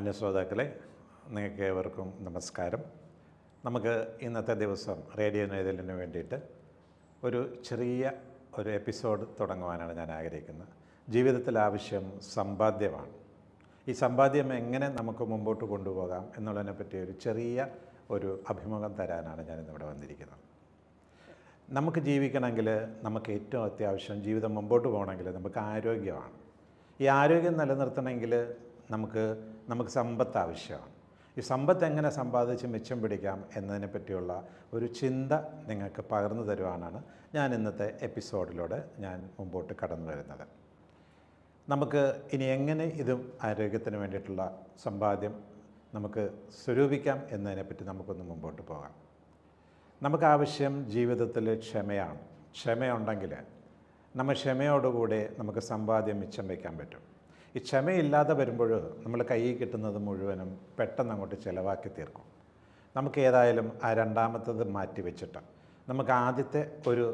മാന്യശ്രോതാക്കളെ നിങ്ങൾക്ക് ഏവർക്കും നമസ്കാരം. നമുക്ക് ഇന്നത്തെ ദിവസം റേഡിയോ നേതലിന് വേണ്ടിയിട്ട് ഒരു ചെറിയ ഒരു എപ്പിസോഡ് തുടങ്ങുവാനാണ് ഞാൻ ആഗ്രഹിക്കുന്നത്. ജീവിതത്തിൽ ആവശ്യം സമ്പാദ്യമാണ്. ഈ സമ്പാദ്യം എങ്ങനെ നമുക്ക് മുമ്പോട്ട് കൊണ്ടുപോകാം എന്നുള്ളതിനെ പറ്റി ഒരു ചെറിയ ഒരു അഭിമുഖം തരാനാണ് ഞാൻ ഇന്നിവിടെ വന്നിരിക്കുന്നത്. നമുക്ക് ജീവിക്കണമെങ്കിൽ നമുക്ക് ഏറ്റവും അത്യാവശ്യം ജീവിതം മുമ്പോട്ട് പോകണമെങ്കിൽ നമുക്ക് ആരോഗ്യമാണ്. ഈ ആരോഗ്യം നിലനിർത്തണമെങ്കിൽ നമുക്ക് നമുക്ക് സമ്പത്ത് ആവശ്യമാണ്. ഈ സമ്പത്ത് എങ്ങനെ സമ്പാദിച്ച് മിച്ചം പിടിക്കാം എന്നതിനെ പറ്റിയുള്ള ഒരു ചിന്ത നിങ്ങൾക്ക് പകർന്നു തരുവാനാണ് ഞാൻ ഇന്നത്തെ എപ്പിസോഡിലൂടെ ഞാൻ മുമ്പോട്ട് കടന്നു വരുന്നത്. നമുക്ക് ഇനി എങ്ങനെ ഇതും ആരോഗ്യത്തിന് വേണ്ടിയിട്ടുള്ള സമ്പാദ്യം നമുക്ക് സ്വരൂപിക്കാം എന്നതിനെപ്പറ്റി നമുക്കൊന്ന് മുമ്പോട്ട് പോകാം. നമുക്കാവശ്യം ജീവിതത്തിൽ ക്ഷമയാണ്. ക്ഷമയുണ്ടെങ്കിൽ നമ്മൾ ക്ഷമയോടുകൂടെ നമുക്ക് സമ്പാദ്യം മിച്ചം വയ്ക്കാൻ പറ്റും. ഈ ക്ഷമയില്ലാതെ വരുമ്പോൾ നമ്മൾ കയ്യിൽ കിട്ടുന്നത് മുഴുവനും പെട്ടെന്ന് അങ്ങോട്ട് ചിലവാക്കി തീർക്കും. നമുക്ക് ഏതായാലും ആ രണ്ടാമത്തത് മാറ്റി വെച്ചിട്ട് നമുക്ക് ആദ്യത്തെ ഒരു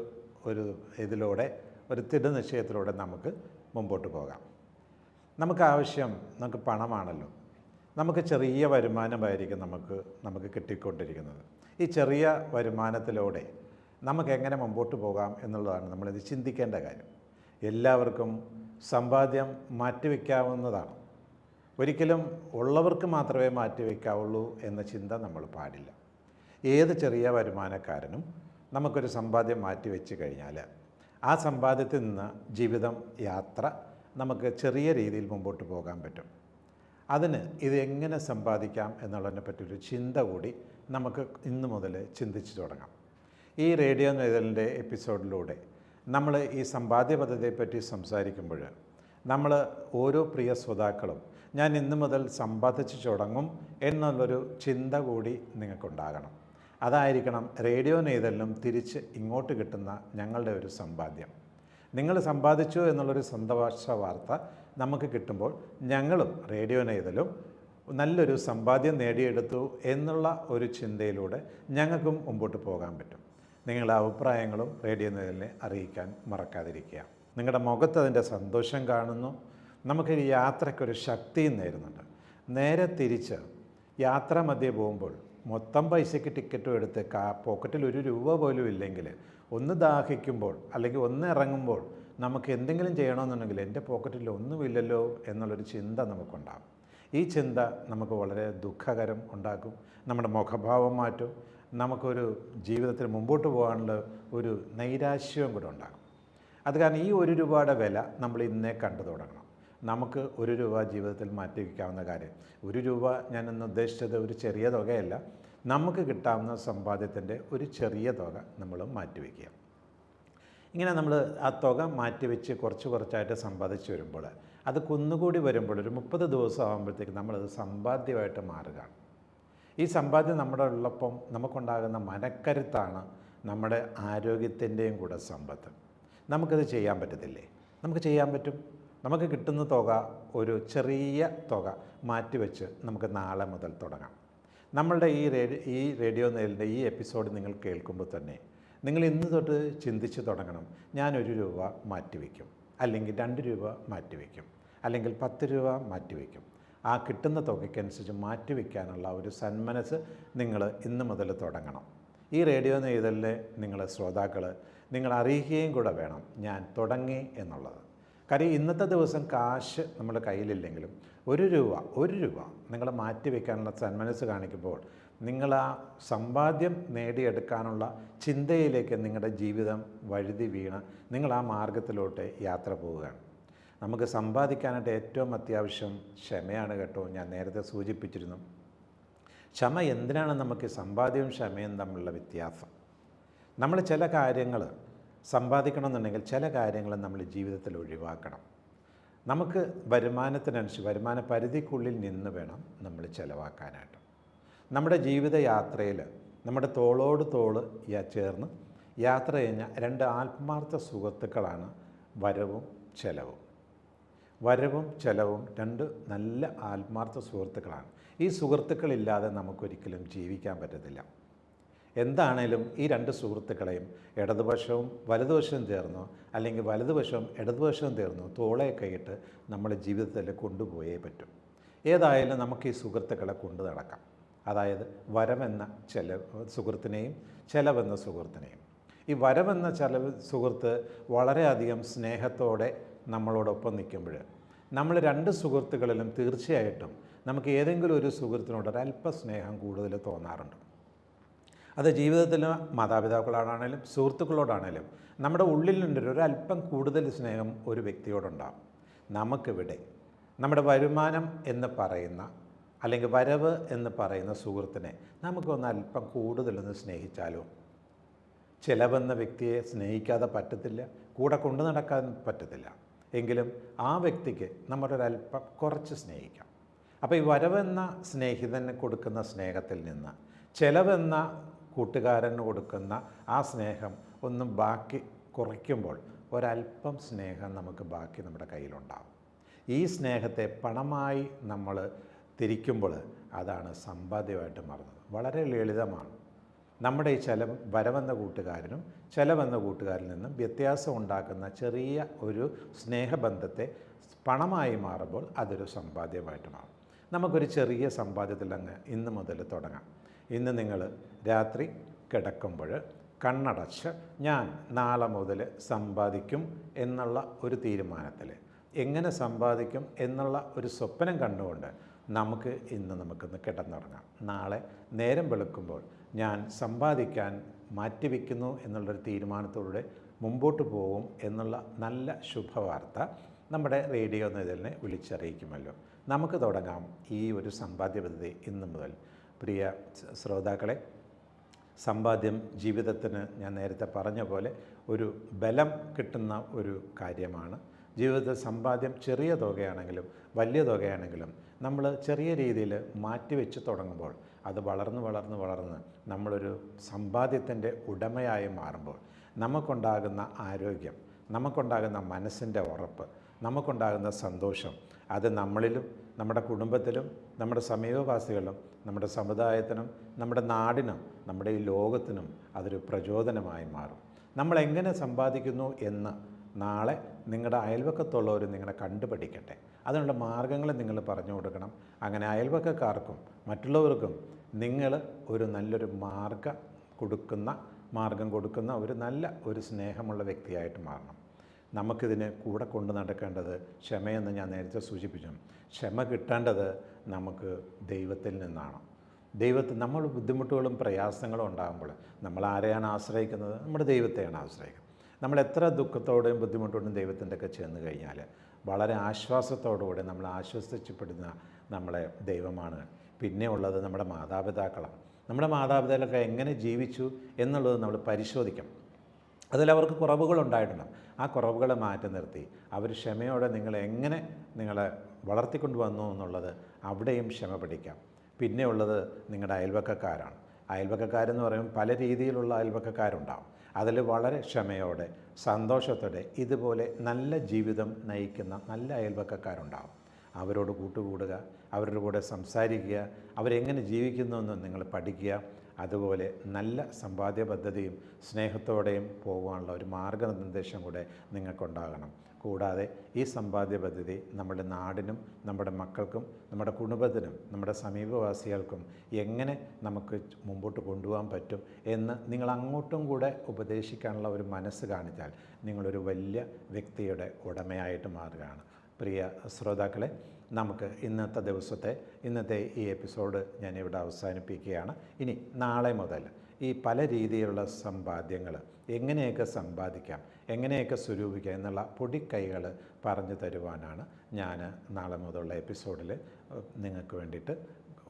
ഒരു ഇതിലൂടെ ഒരു തിടുനിശ്ചയത്തിലൂടെ നമുക്ക് മുമ്പോട്ട് പോകാം. നമുക്ക് ആവശ്യം നമുക്ക് പണമാണല്ലോ. നമുക്ക് ചെറിയ വരുമാനമായിരിക്കും നമുക്ക് നമുക്ക് കിട്ടിക്കൊണ്ടിരിക്കുന്നത്. ഈ ചെറിയ വരുമാനത്തിലൂടെ നമുക്ക് എങ്ങനെ മുമ്പോട്ട് പോകാം എന്നുള്ളതാണ് നമ്മളിത് ചിന്തിക്കേണ്ട കാര്യം. എല്ലാവർക്കും സമ്പാദ്യം മാറ്റിവെക്കാവുന്നതാണ്. ഒരിക്കലും ഉള്ളവർക്ക് മാത്രമേ മാറ്റിവെക്കാവുള്ളൂ എന്ന ചിന്ത നമ്മൾ പാടില്ല. ഏത് ചെറിയ വരുമാനക്കാരനും നമുക്കൊരു സമ്പാദ്യം മാറ്റിവെച്ച് കഴിഞ്ഞാൽ ആ സമ്പാദ്യത്തിൽ നിന്ന് ജീവിതം യാത്ര നമുക്ക് ചെറിയ രീതിയിൽ മുമ്പോട്ട് പോകാൻ പറ്റും. അതിന് ഇത് എങ്ങനെ സമ്പാദിക്കാം എന്നുള്ളതിനെ പറ്റിയൊരു ചിന്ത കൂടി നമുക്ക് ഇന്നു മുതൽ ചിന്തിച്ചു തുടങ്ങാം. ഈ റേഡിയോ നേതലിന്റെ എപ്പിസോഡിലൂടെ നമ്മൾ ഈ സമ്പാദ്യ പദ്ധതിയെപ്പറ്റി സംസാരിക്കുമ്പോൾ നമ്മൾ ഓരോ പ്രിയ ശ്രോതാക്കളും ഞാൻ ഇന്നു മുതൽ സമ്പാദിച്ചു തുടങ്ങും എന്നുള്ളൊരു ചിന്ത കൂടി നിങ്ങൾക്കുണ്ടാകണം. അതായിരിക്കണം റേഡിയോ നെയ്തലിനും തിരിച്ച് ഇങ്ങോട്ട് കിട്ടുന്ന ഞങ്ങളുടെ ഒരു സമ്പാദ്യം. നിങ്ങൾ സമ്പാദിച്ചു എന്നുള്ളൊരു സന്തോഷ വാർത്ത നമുക്ക് കിട്ടുമ്പോൾ ഞങ്ങളും റേഡിയോ നെയ്തലും നല്ലൊരു സമ്പാദ്യം നേടിയെടുത്തു എന്നുള്ള ഒരു ചിന്തയിലൂടെ ഞങ്ങൾക്കും മുമ്പോട്ട് പോകാൻ പറ്റും. നിങ്ങളുടെ അഭിപ്രായങ്ങളും റേഡിയോ നെയ്തലിനെ അറിയിക്കാൻ മറക്കാതിരിക്കുക. നിങ്ങളുടെ മുഖത്ത് അതിന്റെ സന്തോഷം കാണുന്നു. നമുക്ക് ഈ യാത്രയ്ക്കൊരു ശക്തിയും നേരുന്നുണ്ട്. നേരെ തിരിച്ച് യാത്ര മധ്യേ പോകുമ്പോൾ മൊത്തം പൈസയ്ക്ക് ടിക്കറ്റും എടുത്ത് കാ പോക്കറ്റിൽ ഒരു രൂപ പോലും ഇല്ലെങ്കിൽ ഒന്ന് ദാഹിക്കുമ്പോൾ അല്ലെങ്കിൽ ഒന്ന് ഇറങ്ങുമ്പോൾ നമുക്ക് എന്തെങ്കിലും ചെയ്യണമെന്നുണ്ടെങ്കിൽ എന്റെ പോക്കറ്റിൽ ഒന്നുമില്ലല്ലോ എന്നുള്ളൊരു ചിന്ത നമുക്കുണ്ടാകും. ഈ ചിന്ത നമുക്ക് വളരെ ദുഃഖകരം ഉണ്ടാക്കും. നമ്മുടെ മുഖഭാവം മാറ്റും. നമുക്കൊരു ജീവിതത്തിൽ മുമ്പോട്ട് പോകാനുള്ള ഒരു നൈരാശ്യവും കൂടെ ഉണ്ടാകും. അത് കാരണം ഈ ഒരു രൂപയുടെ വില നമ്മൾ ഇന്നേ കണ്ടു തുടങ്ങണം. നമുക്ക് ഒരു രൂപ ജീവിതത്തിൽ മാറ്റി വയ്ക്കാവുന്ന കാര്യം. ഒരു രൂപ ഞാൻ ഇന്ന് ഉദ്ദേശിച്ചത് ഒരു ചെറിയ തുകയല്ല. നമുക്ക് കിട്ടാവുന്ന സമ്പാദ്യത്തിന്റെ ഒരു ചെറിയ തുക നമ്മൾ മാറ്റിവെക്കുക ഇങ്ങനെ നമ്മൾ ആ തുക മാറ്റിവെച്ച് കുറച്ച് കുറച്ചായിട്ട് സമ്പാദിച്ച് വരുമ്പോൾ അത് കുന്നുകൂടി വരുമ്പോൾ ഒരു മുപ്പത് ദിവസം ആകുമ്പോഴത്തേക്ക് നമ്മളത് സമ്പാദ്യമായിട്ട് മാറുകയാണ്. ഈ സമ്പാദ്യം നമ്മുടെ ഉള്ളപ്പം നമുക്കുണ്ടാകുന്ന മനക്കരുത്താണ് നമ്മുടെ ആരോഗ്യത്തിന്റെയും കൂടെ സമ്പത്ത്. നമുക്കത് ചെയ്യാൻ പറ്റത്തില്ലേ? നമുക്ക് ചെയ്യാൻ പറ്റും. നമുക്ക് കിട്ടുന്ന തുക ഒരു ചെറിയ തുക മാറ്റിവെച്ച് നമുക്ക് നാളെ മുതൽ തുടങ്ങാം. നമ്മളുടെ ഈ റേഡിയോ ഈ റേഡിയോ നേരിന്റെ ഈ എപ്പിസോഡ് നിങ്ങൾ കേൾക്കുമ്പോൾ തന്നെ നിങ്ങൾ ഇന്ന് തൊട്ട് ചിന്തിച്ച് തുടങ്ങണം. ഞാനൊരു രൂപ മാറ്റിവെക്കും. അല്ലെങ്കിൽ രണ്ട് രൂപ മാറ്റിവെക്കും. അല്ലെങ്കിൽ പത്ത് രൂപ മാറ്റിവെക്കും. ആ കിട്ടുന്ന തുകയ്ക്കനുസരിച്ച് മാറ്റിവെക്കാനുള്ള ഒരു സന്മനസ് നിങ്ങൾ ഇന്ന് മുതൽ തുടങ്ങണം. ഈ റേഡിയോ നെയ്തലിലെ നിങ്ങൾ ശ്രോതാക്കൾ നിങ്ങൾ അറിയുകയും കൂടെ വേണം ഞാൻ തുടങ്ങി എന്നുള്ളത്. കാര്യം ഇന്നത്തെ ദിവസം കാശ് നമ്മുടെ കയ്യിലില്ലെങ്കിലും ഒരു രൂപ ഒരു രൂപ നിങ്ങൾ മാറ്റിവെക്കാനുള്ള സന്മനസ് കാണിക്കുമ്പോൾ നിങ്ങൾ ആ സമ്പാദ്യം നേടിയെടുക്കാനുള്ള ചിന്തയിലേക്ക് നിങ്ങളുടെ ജീവിതം വഴുതി വീണ് നിങ്ങൾ ആ മാർഗത്തിലോട്ട് യാത്ര പോവുകയാണ്. നമുക്ക് സമ്പാദിക്കാനായിട്ട് ഏറ്റവും അത്യാവശ്യം ക്ഷമയാണ് കേട്ടോ ഞാൻ നേരത്തെ സൂചിപ്പിച്ചിരുന്നു. ക്ഷമ എന്തിനാണ് നമുക്ക് സമ്പാദ്യവും ക്ഷമയും തമ്മിലുള്ള വ്യത്യാസം? നമ്മൾ ചില കാര്യങ്ങൾ സമ്പാദിക്കണമെന്നുണ്ടെങ്കിൽ ചില കാര്യങ്ങൾ നമ്മൾ ജീവിതത്തിൽ ഒഴിവാക്കണം. നമുക്ക് വരുമാനത്തിനനുസരിച്ച് വരുമാന പരിധിക്കുള്ളിൽ നിന്ന് വേണം നമ്മൾ ചിലവാക്കാനായിട്ട്. നമ്മുടെ ജീവിതയാത്രയിൽ നമ്മുടെ തോളോട് തോൾ ചേർന്ന് യാത്ര കഴിഞ്ഞ രണ്ട് ആത്മാർത്ഥ സുഹൃത്തുക്കളാണ് വരവും ചെലവും. വരവും ചെലവും രണ്ട് നല്ല ആത്മാർത്ഥ സുഹൃത്തുക്കളാണ്. ഈ സുഹൃത്തുക്കളില്ലാതെ നമുക്കൊരിക്കലും ജീവിക്കാൻ പറ്റത്തില്ല. എന്താണേലും ഈ രണ്ട് സുഹൃത്തുക്കളെയും ഇടതുപക്ഷവും വലതുവശവും ചേർന്നോ അല്ലെങ്കിൽ വലതുവശവും ഇടതുവശവും ചേർന്നോ തോളെ കൈയിട്ട് നമ്മുടെ ജീവിതത്തിൽ കൊണ്ടുപോയേ പറ്റും. ഏതായാലും നമുക്ക് ഈ സുഹൃത്തുക്കളെ കൊണ്ടു നടക്കാം. അതായത് വരമെന്ന ചെല സുഹൃത്തിനെയും ചെലവെന്ന സുഹൃത്തിനെയും. ഈ വരമെന്ന ചെലവ് സുഹൃത്ത് വളരെയധികം സ്നേഹത്തോടെ നമ്മളോടൊപ്പം നിൽക്കുമ്പോൾ നമ്മൾ രണ്ട് സുഹൃത്തുക്കളിലും തീർച്ചയായിട്ടും നമുക്ക് ഏതെങ്കിലും ഒരു സുഹൃത്തിനോട് ഒരല്പ സ്നേഹം കൂടുതൽ തോന്നാറുണ്ട്. അത് ജീവിതത്തിൽ മാതാപിതാക്കളോടാണേലും സുഹൃത്തുക്കളോടാണേലും നമ്മുടെ ഉള്ളിലുണ്ട് ഒരു അല്പം കൂടുതൽ സ്നേഹം ഒരു വ്യക്തിയോടുണ്ടാകും നമുക്കിവിടെ നമ്മുടെ വരുമാനം എന്ന് പറയുന്ന അല്ലെങ്കിൽ വരവ് എന്ന് പറയുന്ന സുഹൃത്തിനെ നമുക്കൊന്ന് അല്പം കൂടുതലൊന്ന് സ്നേഹിച്ചാലോ? ചിലവെന്ന വ്യക്തിയെ സ്നേഹിക്കാതെ പറ്റത്തില്ല. കൂടെ കൊണ്ടു നടക്കാൻ പറ്റത്തില്ല. എങ്കിലും ആ വ്യക്തിക്ക് നമ്മളൊരല്പം കുറച്ച് സ്നേഹിക്കാം. അപ്പോൾ ഈ വരവെന്ന സ്നേഹിതന് കൊടുക്കുന്ന സ്നേഹത്തിൽ നിന്ന് ചിലവെന്ന കൂട്ടുകാരന് കൊടുക്കുന്ന ആ സ്നേഹം ഒന്നും ബാക്കി കുറയ്ക്കുമ്പോൾ ഒരല്പം സ്നേഹം നമുക്ക് ബാക്കി നമ്മുടെ കയ്യിലുണ്ടാകും ഈ സ്നേഹത്തെ പണമായി നമ്മൾ തിരിക്കുമ്പോൾ അതാണ് സമ്പാദ്യമായിട്ട് മാറുന്നത്. വളരെ ലളിതമാണ്. നമ്മുടെ ഈ ചെലവ് വരവെന്ന കൂട്ടുകാരനും ചെലവെന്ന കൂട്ടുകാരിൽ നിന്നും വ്യത്യാസം ഉണ്ടാക്കുന്ന ചെറിയ ഒരു സ്നേഹബന്ധത്തെ പണമായി മാറുമ്പോൾ അതൊരു സമ്പാദ്യമായിട്ട് മാറും. നമുക്കൊരു ചെറിയ സമ്പാദ്യത്തിൽ അങ്ങ് ഇന്ന് മുതൽ തുടങ്ങാം. ഇന്ന് നിങ്ങൾ രാത്രി കിടക്കുമ്പോൾ കണ്ണടച്ച് ഞാൻ നാളെ മുതൽ സമ്പാദിക്കും എന്നുള്ള ഒരു തീരുമാനത്തിൽ എങ്ങനെ സമ്പാദിക്കും എന്നുള്ള ഒരു സ്വപ്നം കണ്ടുകൊണ്ട് നമുക്ക് ഇന്ന് നമുക്കൊന്ന് കിടന്നുറങ്ങാം. നാളെ നേരം വെളുക്കുമ്പോൾ ഞാൻ സമ്പാദിക്കാൻ മാറ്റിവെക്കുന്നു എന്നുള്ളൊരു തീരുമാനത്തോടെ മുമ്പോട്ട് പോകും എന്നുള്ള നല്ല ശുഭവാർത്ത നമ്മുടെ റേഡിയോ എന്നതിനെ വിളിച്ചറിയിക്കുമല്ലോ. നമുക്ക് തുടങ്ങാം ഈ ഒരു സമ്പാദ്യ പദ്ധതി ഇന്ന് മുതൽ. പ്രിയ ശ്രോതാക്കളെ സമ്പാദ്യം ജീവിതത്തിന് ഞാൻ നേരത്തെ പറഞ്ഞ പോലെ ഒരു ബലം കിട്ടുന്ന ഒരു കാര്യമാണ്. ജീവിതത്തിൽ സമ്പാദ്യം ചെറിയ തുകയാണെങ്കിലും വലിയ തുകയാണെങ്കിലും നമ്മൾ ചെറിയ രീതിയിൽ മാറ്റിവെച്ച് തുടങ്ങുമ്പോൾ അത് വളർന്ന് വളർന്ന് വളർന്ന് നമ്മളൊരു സമ്പാദ്യത്തിന്റെ ഉടമയായി മാറുമ്പോൾ നമുക്കുണ്ടാകുന്ന ആരോഗ്യം നമുക്കുണ്ടാകുന്ന മനസ്സിന്റെ ഉറപ്പ് നമുക്കുണ്ടാകുന്ന സന്തോഷം അത് നമ്മളിലും നമ്മുടെ കുടുംബത്തിലും നമ്മുടെ സമീപവാസികളിലും നമ്മുടെ സമുദായത്തിനും നമ്മുടെ നാടിനും നമ്മുടെ ഈ ലോകത്തിനും അതൊരു പ്രചോദനമായി മാറും. നമ്മൾ എങ്ങനെ സമ്പാദിക്കുന്നു എന്ന് നാളെ നിങ്ങളുടെ അയൽവക്കത്തുള്ളവർ നിങ്ങളെ കണ്ടുപഠിക്കട്ടെ. അതിനുള്ള മാർഗങ്ങൾ നിങ്ങൾ പറഞ്ഞു കൊടുക്കണം. അങ്ങനെ അയൽവക്കക്കാർക്കും മറ്റുള്ളവർക്കും നിങ്ങൾ ഒരു നല്ലൊരു മാർഗം കൊടുക്കുന്ന മാർഗം കൊടുക്കുന്ന ഒരു നല്ല ഒരു സ്നേഹമുള്ള വ്യക്തിയായിട്ട് മാറണം. നമുക്കിതിന് കൂടെ കൊണ്ടു നടക്കേണ്ടത് ക്ഷമയെന്ന് ഞാൻ നേരത്തെ സൂചിപ്പിച്ചു. ക്ഷമ കിട്ടേണ്ടത് നമുക്ക് ദൈവത്തിൽ നിന്നാണ്. ദൈവത്തിൽ നമ്മൾ ബുദ്ധിമുട്ടുകളും പ്രയാസങ്ങളും ഉണ്ടാകുമ്പോൾ നമ്മൾ ആരെയാണ് ആശ്രയിക്കുന്നത്? നമ്മുടെ ദൈവത്തെയാണ് ആശ്രയിക്കുന്നത്. നമ്മൾ എത്ര ദുഃഖത്തോടെയും ബുദ്ധിമുട്ടോടെയും ദൈവത്തിന്റെ ഒക്കെ ചെന്ന് കഴിഞ്ഞാൽ വളരെ ആശ്വാസത്തോടുകൂടി നമ്മൾ ആശ്വസിച്ചപ്പെടുന്ന നമ്മളെ ദൈവമാണ്. പിന്നെ ഉള്ളത് നമ്മുടെ മാതാപിതാക്കളാണ്. നമ്മുടെ മാതാപിതാക്കളൊക്കെ എങ്ങനെ ജീവിച്ചു എന്നുള്ളത് നമ്മൾ പരിശോധിക്കണം. അതിൽ കുറവുകൾ കുറവുകളുണ്ടായിട്ടുണ്ടാകും ആ കുറവുകളെ മാറ്റി നിർത്തി. അവർ ക്ഷമയോടെ നിങ്ങളെ എങ്ങനെ നിങ്ങളെ വളർത്തിക്കൊണ്ട് വന്നു എന്നുള്ളത് അവിടെയും ക്ഷമ പഠിക്കാം പിന്നെ ഉള്ളത് നിങ്ങളുടെ അയൽവക്കക്കാരാണ്. അയൽവക്കക്കാരെന്ന് പറയുമ്പോൾ പല രീതിയിലുള്ള അയൽവക്കക്കാരുണ്ടാവും. അതിൽ വളരെ ക്ഷമയോടെ സന്തോഷത്തോടെ ഇതുപോലെ നല്ല ജീവിതം നയിക്കുന്ന നല്ല അയൽവക്കക്കാരുണ്ടാവും. അവരോട് കൂട്ടുകൂടുക അവരുടെ കൂടെ സംസാരിക്കുക അവരെങ്ങനെ ജീവിക്കുന്നുവെന്ന് നിങ്ങൾ പഠിക്കുക. അതുപോലെ നല്ല സമ്പാദ്യ പദ്ധതിയും സ്നേഹത്തോടെയും പോകുവാനുള്ള ഒരു മാർഗനിർദ്ദേശം കൂടെ നിങ്ങൾക്കുണ്ടാകണം. കൂടാതെ ഈ സമ്പാദ്യ പദ്ധതി നമ്മുടെ നാടിനും നമ്മുടെ മക്കൾക്കും നമ്മുടെ കുടുംബത്തിനും നമ്മുടെ സമീപവാസികൾക്കും എങ്ങനെ നമുക്ക് മുമ്പോട്ട് കൊണ്ടുപോകാൻ പറ്റും എന്ന് നിങ്ങൾ അങ്ങോട്ടും കൂടെ ഉപദേശിക്കാനുള്ള ഒരു മനസ്സ് കാണിച്ചാൽ നിങ്ങളൊരു വലിയ വ്യക്തിയുടെ ഉടമയായിട്ട് മാറുകയാണ്. പ്രിയ ശ്രോതാക്കളെ നമുക്ക് ഇന്നത്തെ ദിവസത്തെ ഇന്നത്തെ ഈ എപ്പിസോഡ് ഞാൻ ഇവിടെ അവസാനിപ്പിക്കുകയാണ്. ഇനി നാളെ മുതൽ ഈ പല രീതിയിലുള്ള സമ്പാദ്യങ്ങൾ എങ്ങനെയൊക്കെ സമ്പാദിക്കാം എങ്ങനെയൊക്കെ സ്വരൂപിക്കാം എന്നുള്ള പൊടിക്കൈകൾ പറഞ്ഞു തരുവാനാണ് ഞാൻ നാളെ മുതലുള്ള എപ്പിസോഡിൽ നിങ്ങൾക്ക് വേണ്ടിയിട്ട്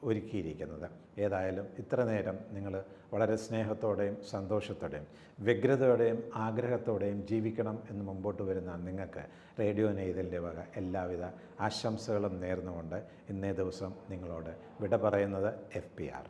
ഒരുക്കിയിരിക്കുന്നത്. ഏതായാലും ഇത്ര നേരം നിങ്ങൾ വളരെ സ്നേഹത്തോടെയും സന്തോഷത്തോടെയും വ്യഗ്രതയോടെയും ആഗ്രഹത്തോടെയും ജീവിക്കണം എന്ന് മുമ്പോട്ട് വരുന്ന നിങ്ങൾക്ക് റേഡിയോ നെയ്തലിന്റെ വക എല്ലാവിധ ആശംസകളും നേർന്നുകൊണ്ട് ഇന്നേ ദിവസം നിങ്ങളോട് വിട പറയുന്നത് എഫ് പി ആർ.